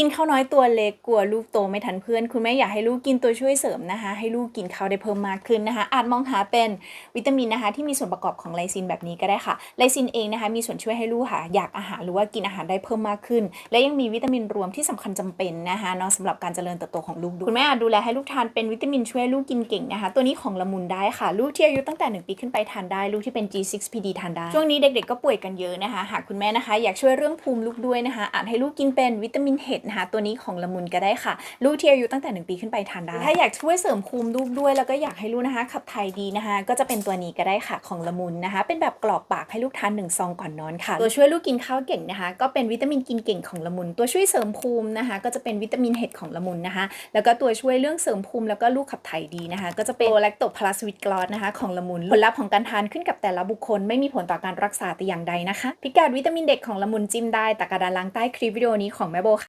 กินข้าวน้อยตัวเล็กกลัวลูกโตไม่ทันเพื่อน คุณแม่อยากให้ลูกกินตัวช่วยเสริมนะคะ ให้ลูกกินข้าวได้เพิ่มมากขึ้นนะคะ อาจมองหาเป็นวิตามินนะคะ ที่มีส่วนประกอบของไลซินแบบนี้ก็ได้ค่ะ ไลซินเองนะคะมีส่วนช่วยให้ลูกค่ะอยากอาหารหรือว่ากินอาหารได้เพิ่มมากขึ้น และยังมีวิตามินรวมที่สำคัญจำเป็นนะคะเนาะสำหรับการเจริญเติบโตของลูกด้วยคุณแม่อาจดูแลให้ลูกทานเป็นวิตามินช่วยลูกกินเก่งนะคะ ตัวนี้ของละมุนได้ค่ะ ลูกที่อายุตั้งแต่ 1 ปีขึ้นไปทานได้ลูกที่เป็น G6PD ทานได้ช่วงนี้เด็กๆก็ป่วยกันเยอะนะคะ หากคุณแม่นะคะ อยากช่วยเรื่องภูมิลูกด้วยนะคะอาจให้ลูกกินเป็นวิตามินเห็ดนะคะตัวนี้ของละมุนก็ได้ค่ะ ลูกที่อายุตั้งแต่ 1 ปีขึ้นไปทานได้ ถ้าอยากช่วยเสริมภูมิลูกด้วย แล้วก็อยากให้ลูกนะคะ ขับถ่ายดีนะคะ ก็จะเป็นตัวนี้ก็ได้ค่ะของละมุนนะคะ เป็นแบบกรอบปากให้ลูกทานหนึ่งซองก่อนนอนค่ะ ตัวช่วยลูกกินข้าวเก่งนะคะ ก็เป็นวิตามินกินเก่งของละมุน ตัวช่วยเสริมภูมินะคะ ก็จะเป็นวิตามินเห็ดของละมุนนะคะ แล้วก็ตัวช่วยเรื่องเสริมภูมิแล้วก็ลูกขับถ่ายดีนะคะ ก็จะเป็นโลแลคโตพลาสวิตกลอสนะคะของละมุนผลลัพธ์ของการทานขึ้นกับแต่ละบุคคล ไม่มีผลต่อการรักษาแต่อย่างใดนะคะ พิกัดวิตามินเด็กของละมุนจิ้มได้ตะกร้าด้านล่างใต้คลิปวิดีโอนี้ของแม่โบค่ะ